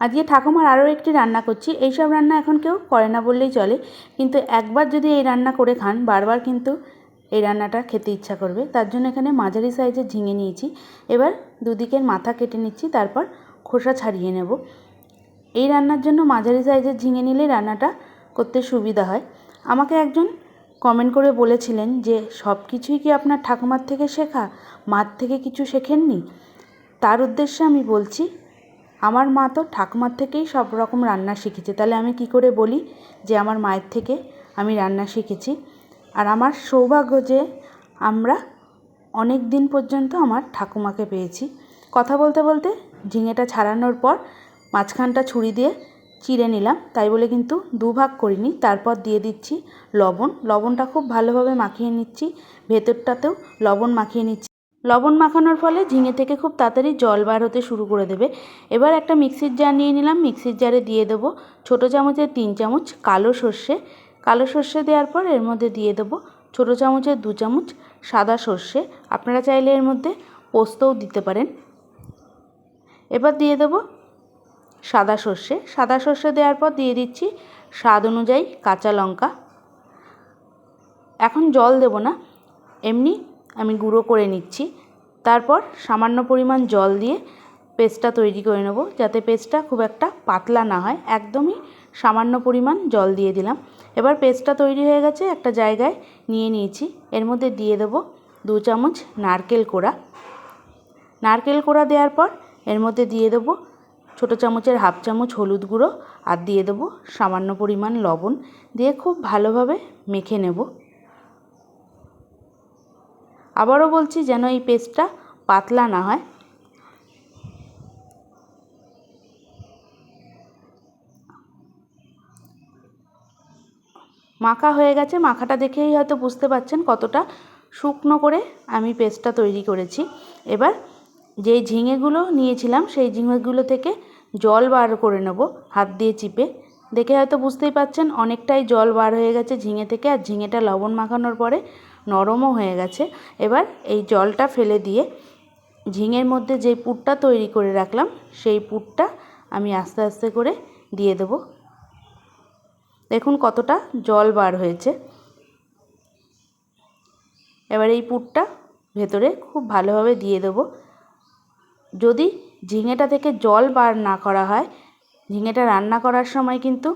আজকে ঠাকুমার আরও একটি রান্না করছি। এইসব রান্না এখন কেউ করে না বললেই চলে। কিন্তু একবার যদি এই রান্না করে খান, বারবার কিন্তু এই রান্নাটা খেতে ইচ্ছা করবে। তার জন্য এখানে মাঝারি সাইজের ঝিঙে নিয়েছি। এবার দুদিকের মাথা কেটে নিচ্ছি, তারপর খোসা ছাড়িয়ে নেব। এই রান্নার জন্য মাঝারি সাইজের ঝিঙে নিলে রান্নাটা করতে সুবিধা হয়। আমাকে একজন কমেন্ট করে বলেছিলেন যে, সব কিছুই কি আপনার ঠাকুমার থেকে শেখা? মার থেকে কিছু শেখেননি? তার উদ্দেশ্যে আমি বলছি আমার মা তো ঠাকুমার থেকেই সব রকম রান্না শিখেছে। তাহলে আমি কি করে বলি যে আমার মায়ের থেকে আমি রান্না শিখেছি? আর আমার সৌভাগ্য যে আমরা অনেক দিন পর্যন্ত আমার ঠাকুমাকে পেয়েছি। কথা বলতে বলতে ঝিঙেটা ছাড়ানোর পর মাঝখানটা ছুরি দিয়ে চিড়ে নিলাম। তাই বলে কিন্তু দুভাগ করিনি। তারপর দিয়ে দিচ্ছি লবণ। লবণটা খুব ভালোভাবে মাখিয়ে নিচ্ছি। ভেতরটাতেও লবণ মাখিয়ে নিচ্ছি। লবণ মাখানোর ফলে ঝিঙে থেকে খুব তাড়াতাড়ি জল বার হতে শুরু করে দেবে। এবার একটা মিক্সির জার নিয়ে নিলাম। মিক্সির জারে দিয়ে দেবো ছোটো চামচের তিন চামচ কালো সর্ষে। কালো সর্ষে দেওয়ার পর এর মধ্যে দিয়ে দেবো ছোটো চামচের দু চামচ সাদা সর্ষে। আপনারা চাইলে এর মধ্যে পোস্তও দিতে পারেন। এবার দিয়ে দেবো সাদা সর্ষে। সাদা সর্ষে দেওয়ার পর দিয়ে দিচ্ছি স্বাদ অনুযায়ী কাঁচা লঙ্কা। এখন জল দেব না। এমনি আমি গুঁড়ো করে নিচ্ছি। তারপর সামান্য পরিমাণ জল দিয়ে পেস্টটা তৈরি করে নেব, যাতে পেস্টটা খুব একটা পাতলা না হয়। একদমই সামান্য পরিমাণ জল দিয়ে দিলাম। এবার পেস্টটা তৈরি হয়ে গেছে, একটা জায়গায় নিয়ে নিয়েছি। এর মধ্যে দিয়ে দেব দু চামচ নারকেল কোড়া। নারকেল কোড়া দেওয়ার পর এর মধ্যে দিয়ে দেবো ছোটো চামচের হাফ চামচ হলুদ গুঁড়ো আর দিয়ে দেবো সামান্য পরিমাণ লবণ দিয়ে খুব ভালোভাবে মেখে নেব। আবারও বলছি যেন এই পেস্টটা পাতলা না হয়। মাখা হয়ে গেছে, মাখাটা দেখেই হয়তো বুঝতে পারছেন কতটা শুকনো করে আমি পেস্টটা তৈরি করেছি। এবার যেই ঝিঙেগুলো নিয়েছিলাম, সেই ঝিঙেগুলো থেকে জল বার করে নেব হাত দিয়ে চিপে। দেখে হয়তো বুঝতেই পাচ্ছেন অনেকটাই জল বার হয়ে গেছে ঝিঙে থেকে, আর ঝিঙেটা লবণ মাখানোর পরে নরমও হয়ে গেছে। এবার এই জলটা ফেলে দিয়ে ঝিঙের মধ্যে যেই পুরটা তৈরি করে রাখলাম, সেই পুরটা আমি আস্তে আস্তে করে দিয়ে দেব। দেখুন কতটা জল বার হয়েছে। এবার এই পুরটা ভেতরে খুব ভালোভাবে দিয়ে দেবো। যদি ঝিঙেটা থেকে জল বার না করা হয়, ঝিঙেটা রান্না করার সময় কিন্তু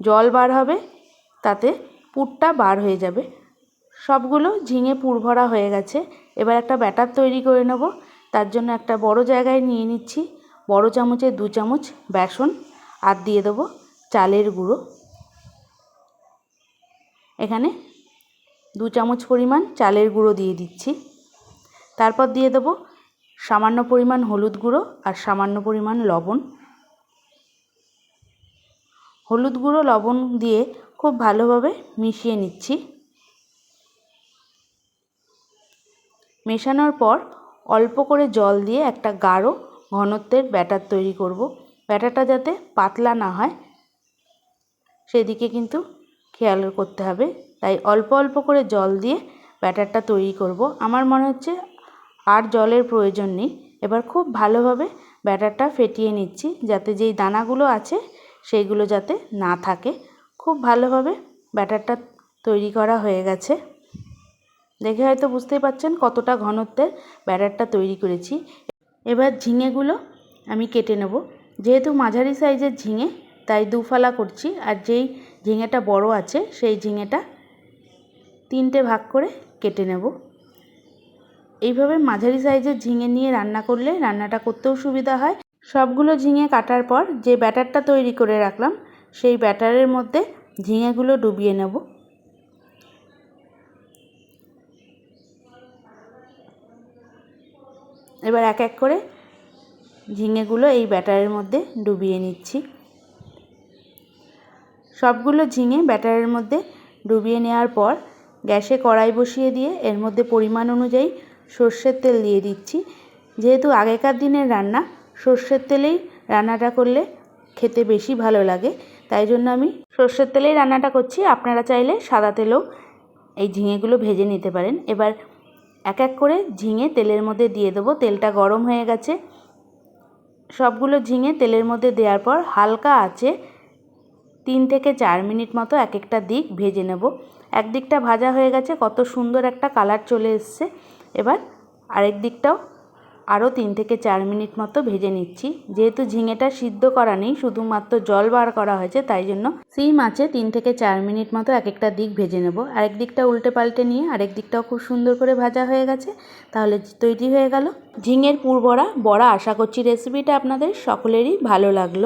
জল বার হবে, তাতে পুরটা বার হয়ে যাবে। সবগুলো ঝিঙে পুর ভরা হয়ে গেছে। এবার একটা ব্যাটার তৈরি করে নেব। তার জন্য একটা বড় জায়গায় নিয়ে নিচ্ছি। বড় চামচে দু চামচ বেসন আর দিয়ে দেবো চালের গুঁড়ো। এখানে দু চামচ পরিমাণ চালের গুঁড়ো দিয়ে দিচ্ছি। তারপর দিয়ে দেবো সামান্য পরিমাণ হলুদ গুঁড়ো আর সামান্য পরিমাণ লবণ। হলুদ গুঁড়ো, লবণ দিয়ে খুব ভালোভাবে মিশিয়ে নিচ্ছি। মেশানোর পর অল্প করে জল দিয়ে একটা গাঢ় ঘনত্বের ব্যাটার তৈরি করব। ব্যাটারটা যাতে পাতলা না হয়, সেদিকে কিন্তু খেয়াল করতে হবে। তাই অল্প অল্প করে জল দিয়ে ব্যাটারটা তৈরি করব। আমার মনে হচ্ছে আর জলের প্রয়োজন নেই। এবার খুব ভালোভাবে ব্যাটারটা ফেটিয়ে নিচ্ছি, যাতে যেই দানাগুলো আছে সেইগুলো যাতে না থাকে। খুব ভালোভাবে ব্যাটারটা তৈরি করা হয়ে গেছে। দেখে হয়তো বুঝতেই পারছেন কতটা ঘনত্বের ব্যাটারটা তৈরি করেছি। এবার ঝিঙেগুলো আমি কেটে নেব। যেহেতু মাঝারি সাইজের ঝিঙে, তাই দুফালা করছি আর যেই ঝিঙেটা বড় আছে, সেই ঝিঙেটা তিনটে ভাগ করে কেটে নেব। এইভাবে মাঝারি সাইজের ঝিঙে নিয়ে রান্না করলে রান্নাটা করতেও সুবিধা হয়। সবগুলো ঝিঙে কাটার পর যে ব্যাটারটা তৈরি করে রাখলাম, সেই ব্যাটারের মধ্যে ঝিঙেগুলো ডুবিয়ে নেব। এবার এক এক করে ঝিঙেগুলো এই ব্যাটারের মধ্যে ডুবিয়ে নিচ্ছি। সবগুলো ঝিঙে ব্যাটারের মধ্যে ডুবিয়ে নেওয়ার পর গ্যাসে কড়াই বসিয়ে দিয়ে এর মধ্যে পরিমাণ অনুযায়ী সর্ষের তেল দিয়ে দিচ্ছি। যেহেতু আগেকার দিনের রান্না, সর্ষের তেলেই রান্নাটা করলে খেতে বেশি ভালো লাগে, তাই জন্য আমি সর্ষের তেলেই রান্নাটা করছি। আপনারা চাইলে সাদা তেলেও এই ঝিঙেগুলো ভেজে নিতে পারেন। এবার এক এক করে ঝিঙে তেলের মধ্যে দিয়ে দেবো। তেলটা গরম হয়ে গেছে। সবগুলো ঝিঙে তেলের মধ্যে দেওয়ার পর হালকা আছে তিন থেকে চার মিনিট মতো এক একটা দিক ভেজে নেব। এক দিকটা ভাজা হয়ে গেছে, কত সুন্দর একটা কালার চলে এসছে। এবার আরেক দিকটাও আরও তিন থেকে চার মিনিট মতো ভেজে নিচ্ছি। যেহেতু ঝিঙেটা সিদ্ধ করা নেই, শুধুমাত্র জল বার করা হয়েছে, তাই জন্য সিম আছে, তিন থেকে চার মিনিট মতো এক একটা দিক ভেজে নেব। আরেক দিকটা উল্টে পাল্টে নিয়ে আরেক দিকটাও খুব সুন্দর করে ভাজা হয়ে গেছে, তাহলে তৈরি হয়ে গেল। ঝিঙের পুর বড়া বড়া আশা করছি রেসিপিটা আপনাদের সকলেরই ভালো লাগল।